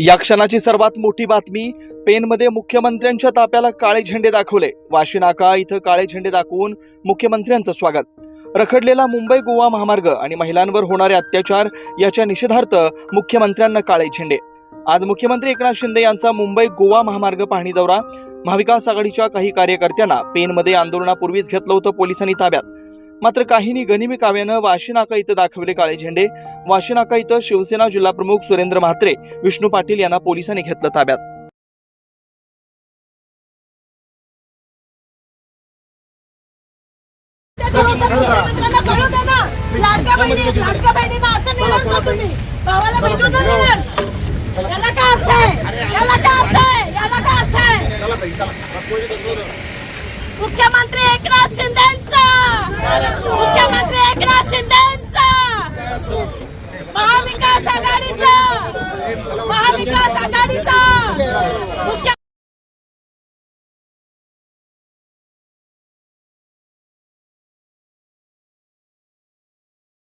या क्षणाची सर्वात मोठी बातमी पेनमध्ये मुख्यमंत्र्यांच्या ताप्याला काळे झेंडे दाखवले. वाशिनाका इथं काळे झेंडे दाखवून मुख्यमंत्र्यांचं स्वागत. रखडलेला मुंबई गोवा महामार्ग आणि महिलांवर होणारे अत्याचार याच्या निषेधार्थ मुख्यमंत्र्यांना काळे झेंडे. आज मुख्यमंत्री एकनाथ शिंदे यांचा मुंबई गोवा महामार्ग पाहणी दौरा. महाविकास आघाडीच्या काही कार्यकर्त्यांना पेनमध्ये आंदोलनापूर्वीच घेतलं होतं पोलिसांनी ताब्यात. मात्र काहींनी गनिमी काव्यानं वाशीनाका इथं दाखवले काळे झेंडे. वाशीनाका इथं शिवसेना जिल्हाप्रमुख सुरेंद्र म्हात्रे विष्णू पाटील यांना पोलिसांनी घेतलं ताब्यात. मुख्यमंत्री एकनाथ शिंदे महाविकास आघाडीचा. महाविकास आघाडीचा.